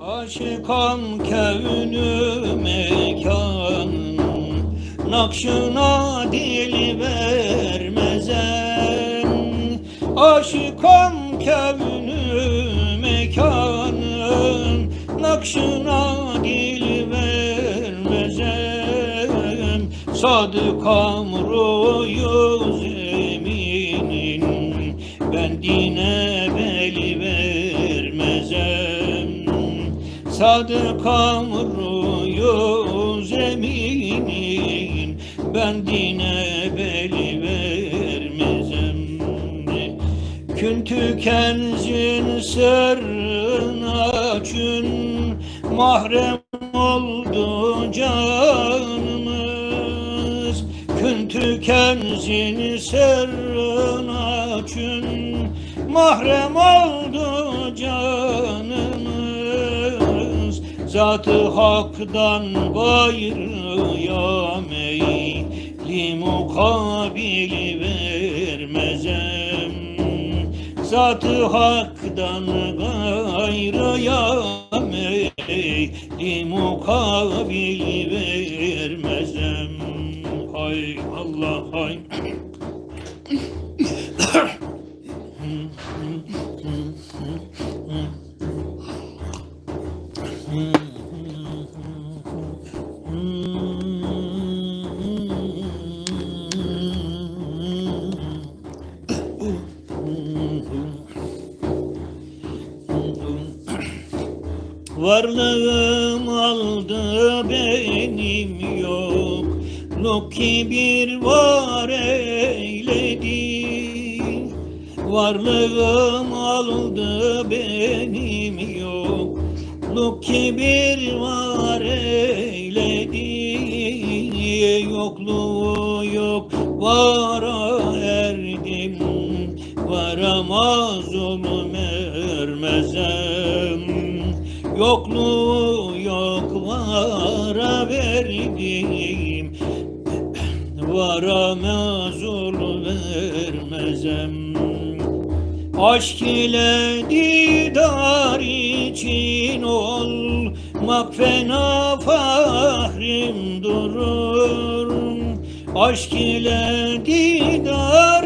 Aşıkan kevnü mekan Nakşına dil vermezen. Aşıkan kevnü mekanın Nakşına dil vermezen. Sadık amruyuz eminin Ben dine bel vermezem Sadık amruyuz eminin Ben dine bel vermezem Kün tükenzin sırrına çün Mahrem oldu canımız. Kün tükenzin sırrına çün Mahrem oldu Zatı haktan gayrı ya meyli mukabil vermezem. Zatı haktan gayrı ya meyli mukabil vermezem. Hay Allah hay Varlığım aldı benim yok. Luk kibir var eyledi. Varlığım aldı benim yok Luk kibir var eyledi Yokluğu yok vara erdim Varamaz olum ermezem. Yokluğu yok vara verdim Varamaz ol vermezem Aşk ile didar için olmak fena fahrim durur Aşk ile didar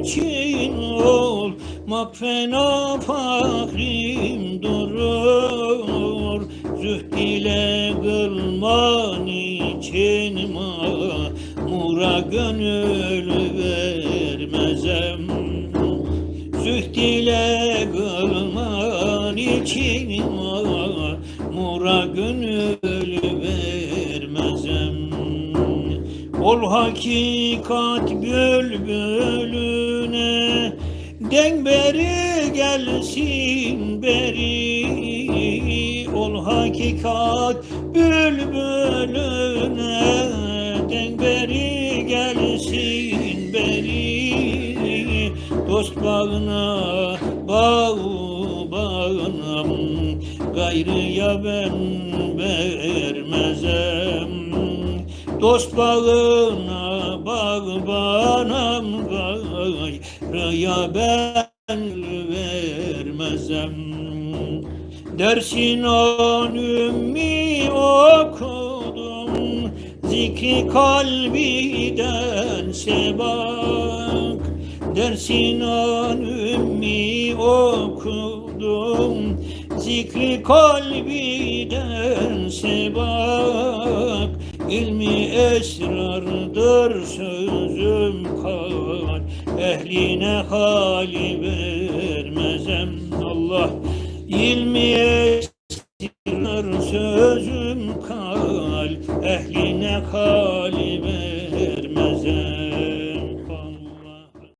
için olmak fena fahrim durur Zühd ile kılman için mamura gönül vermezem gönül vermezem. Ol hakikat bülbülüne Den beri gelsin beri. Ol hakikat bülbülüne Den beri gelsin beri. Dost bağına bağ bağınam Gayrıya ben Dost bağına bağ banam gayrıya ben vermezem. Dersin on ümmi okudum Zikri kalbiden sebak Dersin on ümmi okudum Zikri kalbiden sebak İlmi esrardır sözüm kal Ehline hali vermezem Allah. İlmi esrar sözüm kal Ehline hali vermezem